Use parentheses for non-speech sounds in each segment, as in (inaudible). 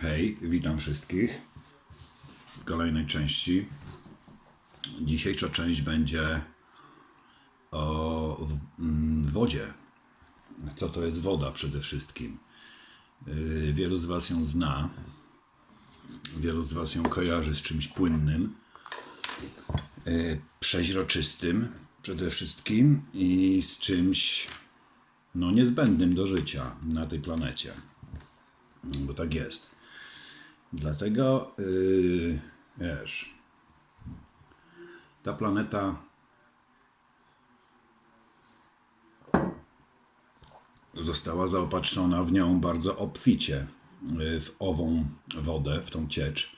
Hej, witam wszystkich w kolejnej części. Dzisiejsza część będzie o mm, wodzie. Co to jest woda przede wszystkim? Yy, Wielu z Was ją zna. Wielu z Was ją kojarzy z czymś płynnym, yy, przeźroczystym przede wszystkim i z czymś no, niezbędnym do życia na tej planecie. Bo tak jest. Dlatego, yy, wiesz, ta planeta została zaopatrzona w nią bardzo obficie, yy, w ową wodę, w tą ciecz.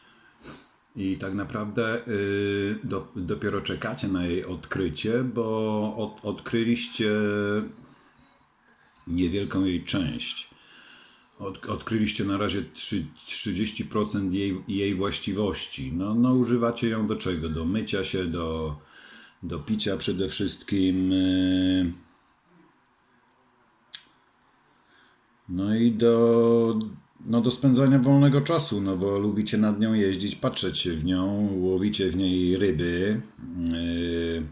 I tak naprawdę yy, do, dopiero czekacie na jej odkrycie, bo od, odkryliście niewielką jej część. Od, odkryliście na razie trzy- 30% jej, jej właściwości. No, no, używacie ją do czego? Do mycia się, do, do picia przede wszystkim. yy, No i do, no do spędzania wolnego czasu, no bo lubicie nad nią jeździć, patrzeć się w nią, łowicie w niej ryby, yy,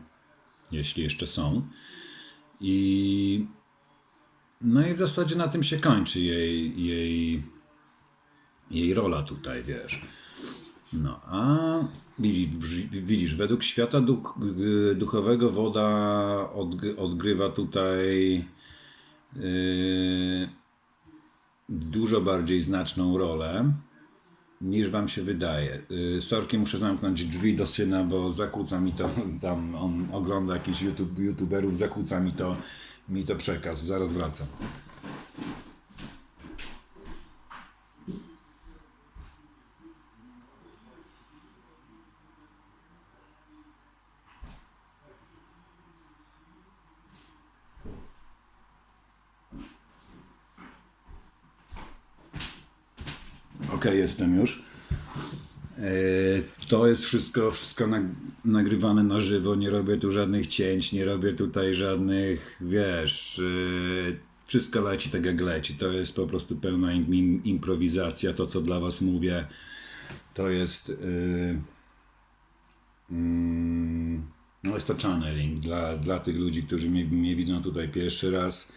jeśli jeszcze są. I no i w zasadzie na tym się kończy jej, jej, jej rola tutaj, wiesz. No, a widzisz, widzisz według świata duch, duchowego woda odg- odgrywa tutaj yy, dużo bardziej znaczną rolę niż wam się wydaje. Yy, Sorki, muszę zamknąć drzwi do syna, bo zakłóca mi to, (laughs) tam on ogląda jakichś YouTube, youtuberów, zakłóca mi to, mi to przekaz. Zaraz wracam. Okej, jestem już. E, To jest wszystko, wszystko nag- nagrywane na żywo. Nie robię tu żadnych cięć, nie robię tutaj żadnych, wiesz, e, wszystko leci tak jak leci. To jest po prostu pełna im- im- improwizacja. To, co dla Was mówię, to jest. e, mm, No jest to channeling dla, dla tych ludzi, którzy mnie, mnie widzą tutaj pierwszy raz.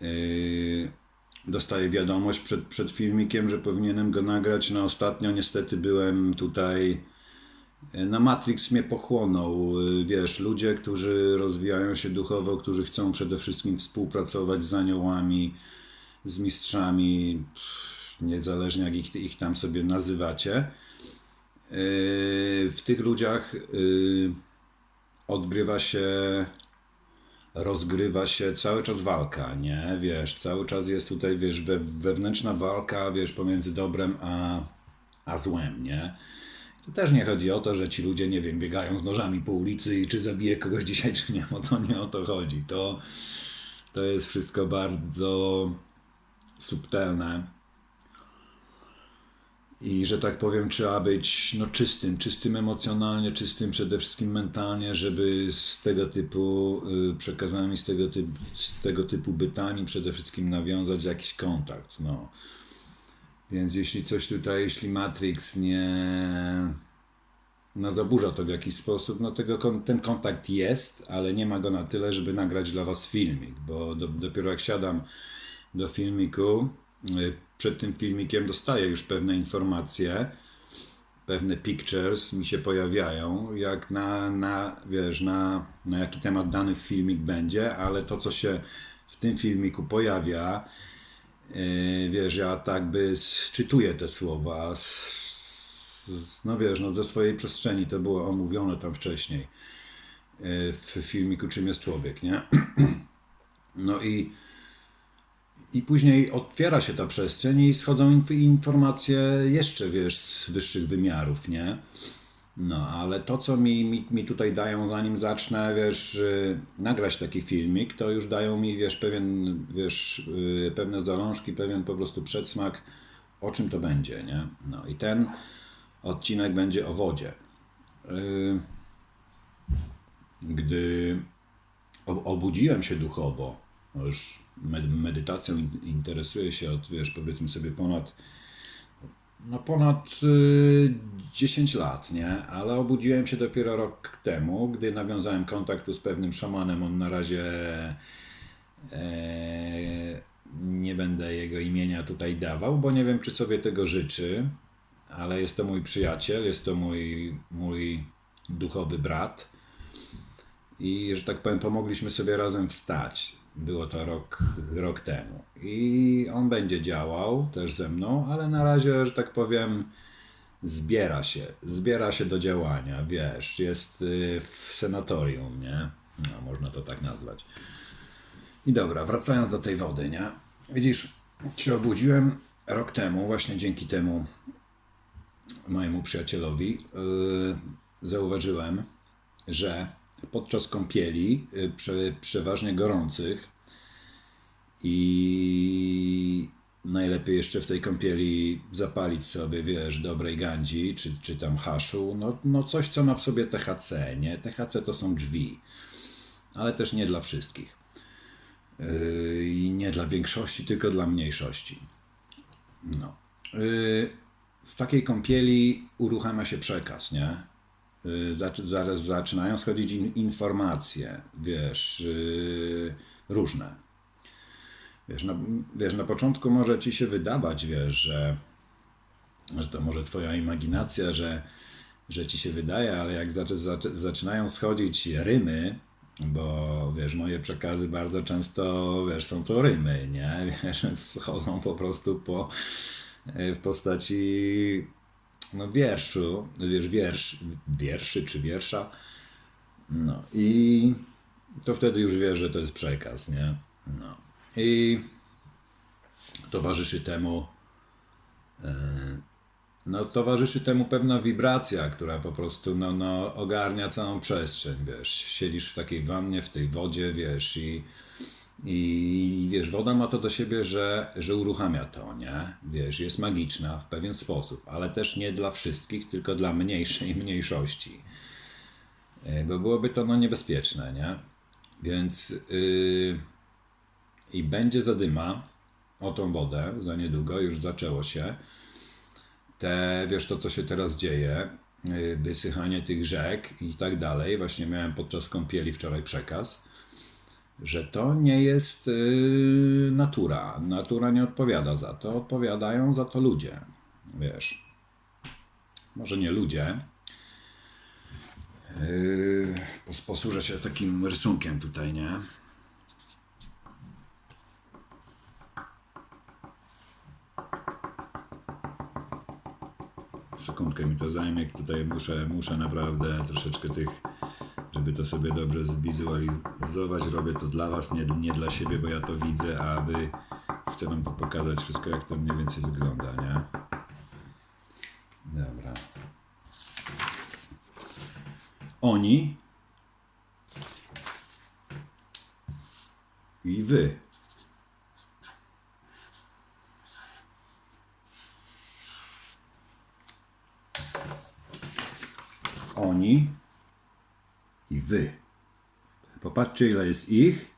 Yy, dostaję wiadomość przed, przed filmikiem, że powinienem go nagrać. No ostatnio niestety byłem tutaj. yy, Na Matrix mnie pochłonął. Yy, Wiesz, ludzie, którzy rozwijają się duchowo, którzy chcą przede wszystkim współpracować z aniołami, z mistrzami, niezależnie jak ich, ich tam sobie nazywacie. Yy, W tych ludziach odgrywa się rozgrywa się cały czas walka, nie? Wiesz, cały czas jest tutaj, wiesz, we, wewnętrzna walka, wiesz, pomiędzy dobrem a, a złem, nie? To też nie chodzi o to, że ci ludzie, nie wiem, biegają z nożami po ulicy i czy zabije kogoś (laughs) dzisiaj, czy nie, bo to nie o to chodzi. To, to jest wszystko bardzo subtelne. I że tak powiem, trzeba być no, czystym, czystym emocjonalnie, czystym przede wszystkim mentalnie, żeby z tego typu y, przekazami, z tego, typu, z tego typu bytami przede wszystkim nawiązać jakiś kontakt. No. Więc jeśli coś tutaj, jeśli Matrix nie no, zaburza to w jakiś sposób, no tego, ten kontakt jest, ale nie ma go na tyle, żeby nagrać dla Was filmik, bo do, dopiero jak siadam do filmiku, y, przed tym filmikiem dostaję już pewne informacje, pewne pictures mi się pojawiają, jak na, na wiesz, na, na jaki temat dany filmik będzie, ale to, co się w tym filmiku pojawia, yy, wiesz, ja tak by sczytuję te słowa, z, z, no wiesz, no ze swojej przestrzeni, to było omówione tam wcześniej yy, w filmiku Czym jest człowiek, nie? (clears throat) No i i później otwiera się ta przestrzeń i schodzą inf- informacje jeszcze, wiesz, z wyższych wymiarów, nie? No, ale to, co mi, mi, mi tutaj dają, zanim zacznę, wiesz, y, nagrać taki filmik, to już dają mi, wiesz, pewien, wiesz, y, pewne zalążki, pewien po prostu przedsmak, o czym to będzie, nie? No i ten odcinek będzie o wodzie. Y, Gdy ob- obudziłem się duchowo, no już med- medytacją in- interesuję się od, wiesz, powiedzmy sobie ponad no ponad y, 10 lat, nie? Ale obudziłem się dopiero rok temu, gdy nawiązałem kontakt tu z pewnym szamanem. On na razie e, nie będę jego imienia tutaj dawał, bo nie wiem, czy sobie tego życzy, ale jest to mój przyjaciel, jest to mój, mój duchowy brat. I, że tak powiem, pomogliśmy sobie razem wstać. Było to rok, rok temu. I on będzie działał też ze mną, ale na razie, że tak powiem, zbiera się. Zbiera się do działania, wiesz, jest y, w senatorium, nie? No, można to tak nazwać. I dobra, wracając do tej wody, nie? Widzisz, się obudziłem rok temu, właśnie dzięki temu mojemu przyjacielowi, yy, zauważyłem, że podczas kąpieli, prze, przeważnie gorących, i najlepiej jeszcze w tej kąpieli zapalić sobie, wiesz, dobrej gandzi, czy, czy tam haszu, no, no coś, co ma w sobie THC, nie? THC to są drzwi, ale też nie dla wszystkich. Yy, I nie dla większości, tylko dla mniejszości. No. Yy, w takiej kąpieli uruchamia się przekaz, nie? Zaraz zaczynają schodzić in, informacje, wiesz, yy, różne. Wiesz na, wiesz, na początku może ci się wydawać, wiesz, że, że to może twoja imaginacja, że, że ci się wydaje, ale jak zaczy, zaczy, zaczynają schodzić rymy, bo wiesz, moje przekazy bardzo często, wiesz, są to rymy, nie? (laughs) Wiesz, schodzą po prostu po, w postaci wierszu, wiesz, wiersz, wierszy czy wiersza, no i to wtedy już wiesz, że to jest przekaz, nie? No. I towarzyszy temu e, no, towarzyszy temu pewna wibracja, która po prostu no, no, ogarnia całą przestrzeń, wiesz, siedzisz w takiej wannie, w tej wodzie, wiesz, i, i wiesz, woda ma to do siebie, że, że uruchamia to, nie? Wiesz, jest magiczna w pewien sposób, ale też nie dla wszystkich, tylko dla mniejszej (laughs) mniejszości. E, Bo byłoby to no, niebezpieczne, nie? Więc yy, i będzie zadyma o tą wodę za niedługo, już zaczęło się. Te, wiesz, to co się teraz dzieje, yy, wysychanie tych rzek i tak dalej. Właśnie miałem podczas kąpieli wczoraj przekaz, że to nie jest yy, natura. Natura nie odpowiada za to, odpowiadają za to ludzie. Wiesz, może nie ludzie. Pos- posłużę się takim rysunkiem tutaj, nie? Sekundkę mi to zajmie, tutaj muszę, muszę naprawdę troszeczkę tych, żeby to sobie dobrze zwizualizować. Robię to dla Was, nie, nie dla siebie, bo ja to widzę, a Wy chcę Wam pokazać wszystko, jak to mniej więcej wygląda, nie? Dobra. Oni i Wy. Oni wy. Popatrzcie, ile jest ich.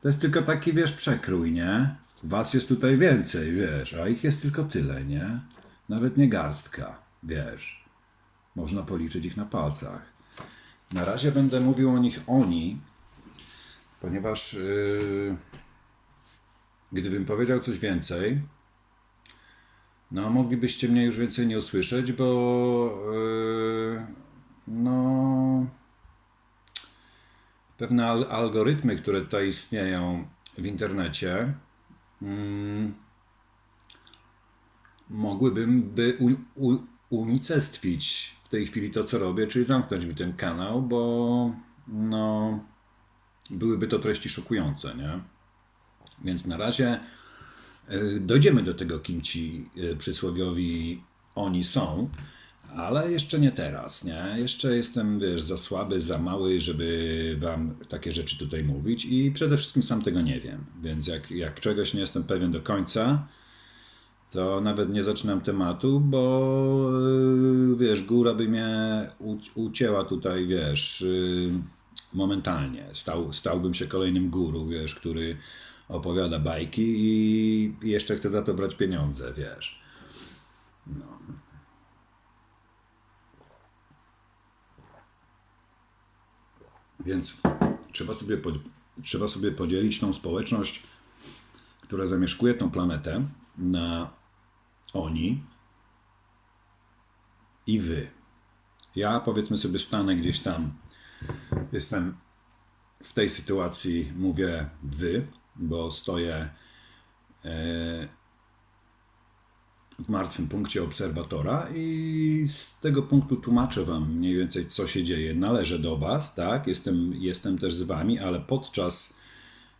To jest tylko taki, wiesz, przekrój, nie? Was jest tutaj więcej, wiesz, a ich jest tylko tyle, nie? Nawet nie garstka, wiesz. Można policzyć ich na palcach. Na razie będę mówił o nich oni, ponieważ yy, gdybym powiedział coś więcej, no, moglibyście mnie już więcej nie usłyszeć, bo yy, no pewne al- algorytmy, które tutaj istnieją w internecie, mm, mogłyby by u, u, unicestwić w tej chwili to, co robię, czyli zamknąć mi ten kanał, bo no, byłyby to treści szokujące, nie? Więc na razie y, dojdziemy do tego, kim ci y, przysłowiowi oni są, ale jeszcze nie teraz, nie? Jeszcze jestem, wiesz, za słaby, za mały, żeby wam takie rzeczy tutaj mówić i przede wszystkim sam tego nie wiem. Więc jak, jak czegoś nie jestem pewien do końca, to nawet nie zaczynam tematu, bo y, wiesz, góra by mnie ucięła tutaj, wiesz, y, momentalnie. Stał, stałbym się kolejnym guru, wiesz, który opowiada bajki i jeszcze chce za to brać pieniądze, wiesz. Więc trzeba sobie, trzeba sobie podzielić tą społeczność, która zamieszkuje tą planetę, na oni i wy. Ja powiedzmy sobie stanę gdzieś tam, jestem w tej sytuacji, mówię wy, bo stoję e, w martwym punkcie obserwatora i z tego punktu tłumaczę Wam mniej więcej, co się dzieje. Należę do Was, tak? Jestem, jestem też z Wami, ale podczas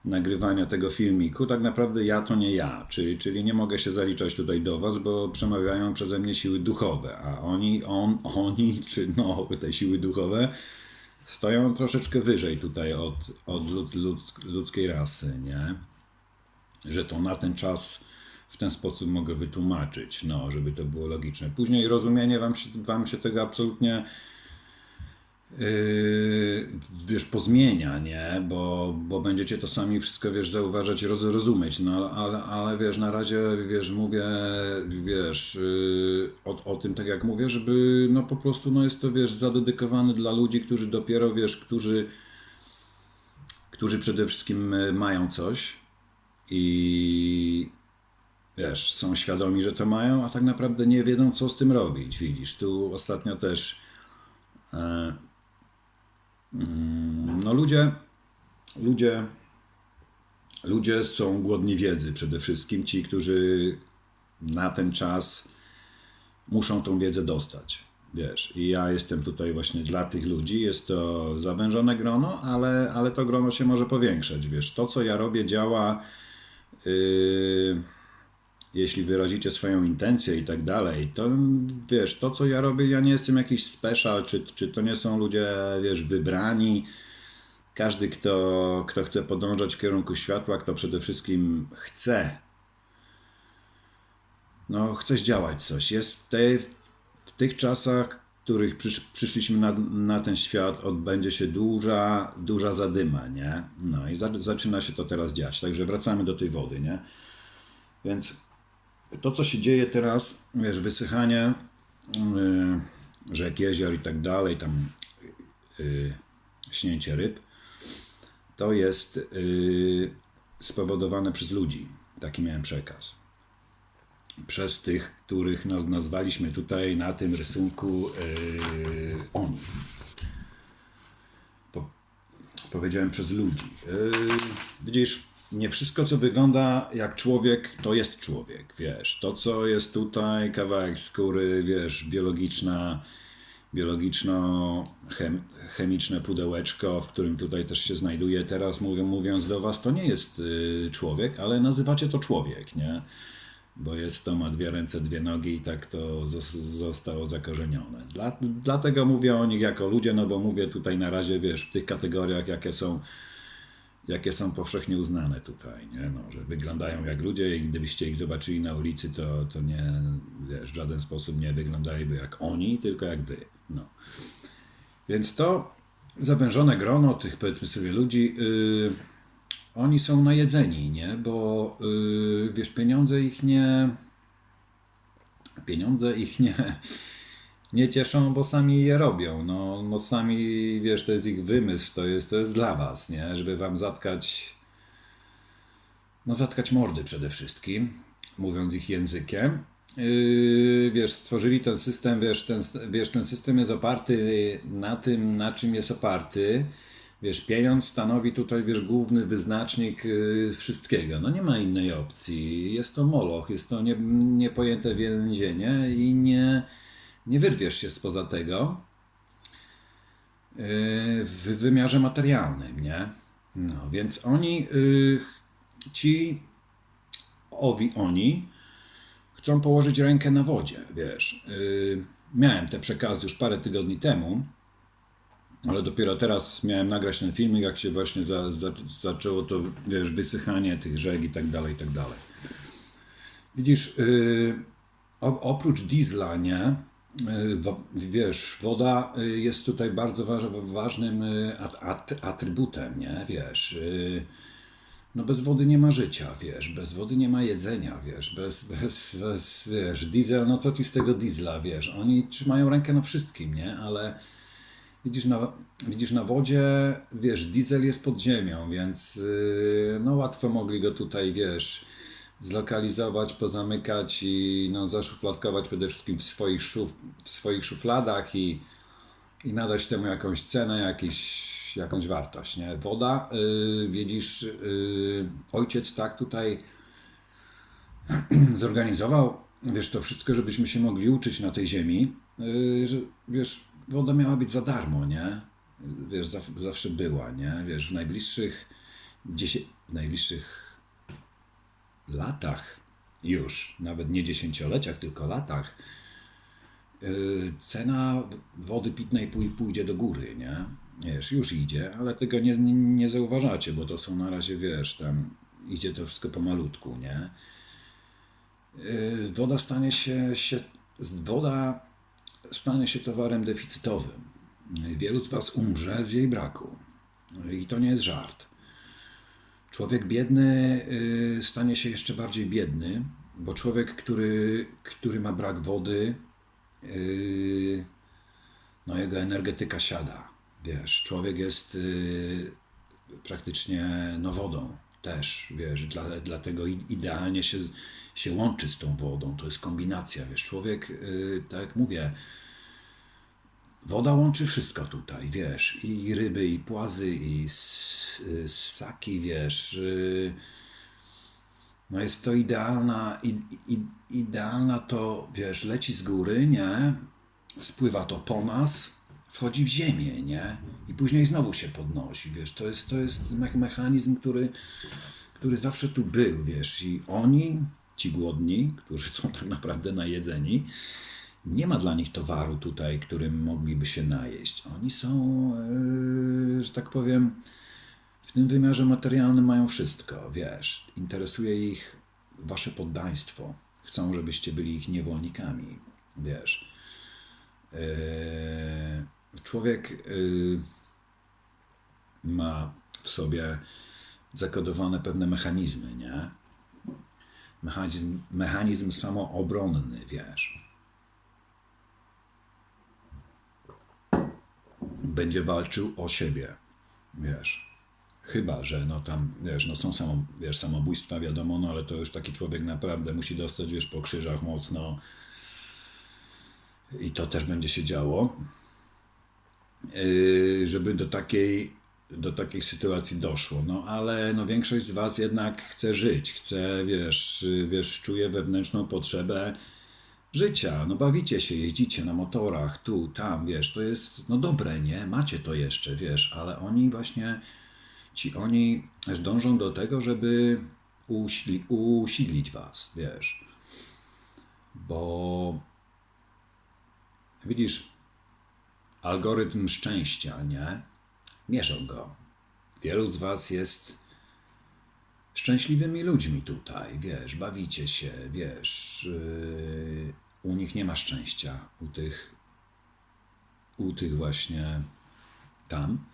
nagrywania tego filmiku tak naprawdę ja to nie ja, czyli, czyli nie mogę się zaliczać tutaj do Was, bo przemawiają przeze mnie siły duchowe, a oni, on, oni, czy no, te siły duchowe stoją troszeczkę wyżej tutaj od, od lud, lud, ludzkiej rasy, nie? Że to na ten czas w ten sposób mogę wytłumaczyć, no, żeby to było logiczne. Później rozumienie wam się, wam się tego absolutnie yy, wiesz, pozmienia, nie? Bo, bo będziecie to sami wszystko, wiesz, zauważać i roz, rozumieć, no, ale, ale wiesz, na razie, wiesz, mówię, wiesz, yy, o, o tym, tak jak mówię, żeby, no, po prostu, no, jest to, wiesz, zadedykowane dla ludzi, którzy dopiero, wiesz, którzy którzy przede wszystkim y, mają coś i wiesz, są świadomi, że to mają, a tak naprawdę nie wiedzą, co z tym robić. Widzisz, tu ostatnio też e, mm, no ludzie, ludzie, ludzie są głodni wiedzy przede wszystkim, ci, którzy na ten czas muszą tą wiedzę dostać. Wiesz, i ja jestem tutaj właśnie dla tych ludzi. Jest to zawężone grono, ale, ale to grono się może powiększać. Wiesz, to co ja robię działa. Yy, jeśli wyrazicie swoją intencję i tak dalej, to wiesz, to co ja robię, ja nie jestem jakiś special, czy, czy to nie są ludzie, wiesz, wybrani. Każdy, kto, kto chce podążać w kierunku światła, kto przede wszystkim chce, no, chce zdziałać coś. Jest w, tej, w tych czasach, w których przysz, przyszliśmy na, na ten świat, odbędzie się duża, duża zadyma, nie? No i za, zaczyna się to teraz dziać. Także wracamy do tej wody, nie? Więc to, co się dzieje teraz, wiesz, wysychanie yy, rzek, jezior i tak dalej, tam yy, śnięcie ryb, to jest yy, spowodowane przez ludzi. Taki miałem przekaz. Przez tych, których naz nazwaliśmy tutaj na tym rysunku oni. Po, powiedziałem przez ludzi. Widzisz, nie wszystko, co wygląda jak człowiek, to jest człowiek, wiesz. To, co jest tutaj, kawałek skóry, wiesz, biologiczna, biologiczno-chemiczne pudełeczko, w którym tutaj też się znajduje teraz, mówią, mówiąc do was, to nie jest y, człowiek, ale nazywacie to człowiek, nie? Bo jest to, ma dwie ręce, dwie nogi i tak to zos- zostało zakorzenione. Dla, dlatego mówię o nich jako ludzie, no bo mówię tutaj na razie, wiesz, w tych kategoriach, jakie są jakie są powszechnie uznane tutaj, nie? No, że wyglądają jak ludzie i gdybyście ich zobaczyli na ulicy, to, to nie, wiesz, w żaden sposób nie wyglądaliby jak oni, tylko jak wy. No. Więc to zawężone grono tych, powiedzmy sobie, ludzi, yy, oni są najedzeni, nie? Bo, yy, wiesz, pieniądze ich nie... Pieniądze ich nie nie cieszą, bo sami je robią. No, no sami, wiesz, to jest ich wymysł, to jest, to jest dla was, nie? Żeby wam zatkać, no zatkać mordy przede wszystkim, mówiąc ich językiem. Yy, wiesz, stworzyli ten system, wiesz ten, wiesz, ten system jest oparty na tym, na czym jest oparty. Wiesz, pieniądz stanowi tutaj, wiesz, główny wyznacznik yy, wszystkiego. No nie ma innej opcji. Jest to moloch, jest to nie, niepojęte więzienie i nie, nie wyrwiesz się spoza tego yy, w wymiarze materialnym, nie? No, więc oni, yy, ci owi oni chcą położyć rękę na wodzie, wiesz. Yy, miałem te przekazy już parę tygodni temu, ale dopiero teraz miałem nagrać ten filmik, jak się właśnie za, za, zaczęło to, wiesz, wysychanie tych rzek i tak dalej, i tak dalej. Widzisz, yy, oprócz diesla, nie? Wiesz, woda jest tutaj bardzo waż, ważnym at, atrybutem, nie? Wiesz, no bez wody nie ma życia, wiesz, bez wody nie ma jedzenia, wiesz, bez, bez, bez, wiesz, diesel, no co ci z tego diesla, wiesz, oni trzymają rękę na wszystkim, nie, ale widzisz na, widzisz na wodzie, wiesz, diesel jest pod ziemią, więc no łatwo mogli go tutaj, wiesz, zlokalizować, pozamykać i no zaszufladkować przede wszystkim w swoich, szuf, w swoich szufladach i, i nadać temu jakąś cenę, jakiś, jakąś wartość, nie? Woda, yy, widzisz, yy, ojciec tak tutaj (clears throat) zorganizował, wiesz, to wszystko, żebyśmy się mogli uczyć na tej ziemi, yy, że, wiesz, woda miała być za darmo, nie? Wiesz, zaw- zawsze była, nie? Wiesz, w najbliższych, dziesię- najbliższych latach już, nawet nie dziesięcioleciach, tylko latach, yy, cena wody pitnej pój- pójdzie do góry, nie? Wiesz, już idzie, ale tego nie, nie, zauważacie, bo to są na razie, wiesz, tam idzie to wszystko pomalutku, nie? Yy, woda stanie się, się woda stanie się towarem deficytowym. Wielu z Was umrze z jej braku. I to nie jest żart. Człowiek biedny y, stanie się jeszcze bardziej biedny, bo człowiek, który, który ma brak wody, y, no jego energetyka siada. Wiesz, człowiek jest y, praktycznie no wodą też, wiesz, dla, dlatego idealnie się, się łączy z tą wodą. To jest kombinacja, wiesz, człowiek, tak jak mówię, Woda łączy wszystko tutaj, wiesz, i ryby, i płazy, i y, ssaki, wiesz. y, No jest to idealna, i, i, idealna to, wiesz, leci z góry, nie? Spływa to po nas, wchodzi w ziemię, nie? I później znowu się podnosi, wiesz. To jest, to jest me- mechanizm, który, który zawsze tu był, wiesz. I oni, ci głodni, którzy są tak naprawdę najedzeni, nie ma dla nich towaru tutaj, którym mogliby się najeść. Oni są, yy, że tak powiem, w tym wymiarze materialnym mają wszystko, wiesz. Interesuje ich wasze poddaństwo. Chcą, żebyście byli ich niewolnikami, wiesz. Yy, człowiek yy, ma w sobie zakodowane pewne mechanizmy, nie? Mechanizm, mechanizm samoobronny, wiesz. Będzie walczył o siebie, wiesz. Chyba, że no tam, wiesz, no są samo, wiesz, samobójstwa, wiadomo, no ale to już taki człowiek naprawdę musi dostać, wiesz, po krzyżach mocno i to też będzie się działo, yy, żeby do takiej, do takiej sytuacji doszło. No ale no większość z was jednak chce żyć, chce, wiesz, wiesz, czuje wewnętrzną potrzebę życia, no bawicie się, jeździcie na motorach, tu, tam, wiesz, to jest, no dobre, nie? Macie to jeszcze, wiesz, ale oni właśnie, ci oni dążą do tego, żeby uśli, usidlić was, wiesz, bo widzisz, algorytm szczęścia, nie? Mierzą go. Wielu z was jest szczęśliwymi ludźmi tutaj, wiesz, bawicie się, wiesz, yy, u nich nie ma szczęścia, u tych, u tych właśnie tam,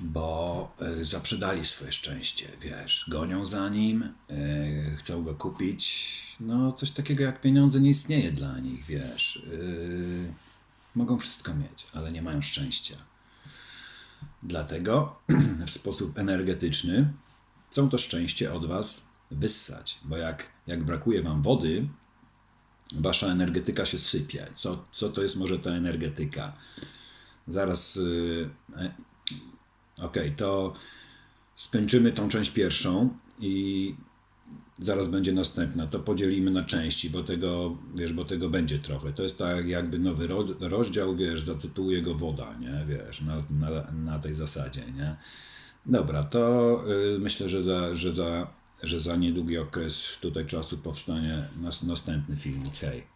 bo y, zaprzedali swoje szczęście, wiesz, gonią za nim, y, chcą go kupić, no coś takiego jak pieniądze nie istnieje dla nich, wiesz, y, mogą wszystko mieć, ale nie mają szczęścia. Dlatego (clears throat) w sposób energetyczny chcą to szczęście od Was wyssać, bo jak, jak brakuje Wam wody, Wasza energetyka się sypie. Co, co to jest może ta energetyka? Zaraz. Yy, e, Okej, to skończymy tą część pierwszą i zaraz będzie następna. To podzielimy na części, bo tego, wiesz, bo tego będzie trochę. To jest tak jakby nowy ro, rozdział, wiesz, zatytułuję go woda, nie? Wiesz, na, na, na tej zasadzie, nie? Dobra, to y, myślę, że za, że, za, że za niedługi okres tutaj czasu powstanie nas, następny filmik. Hej.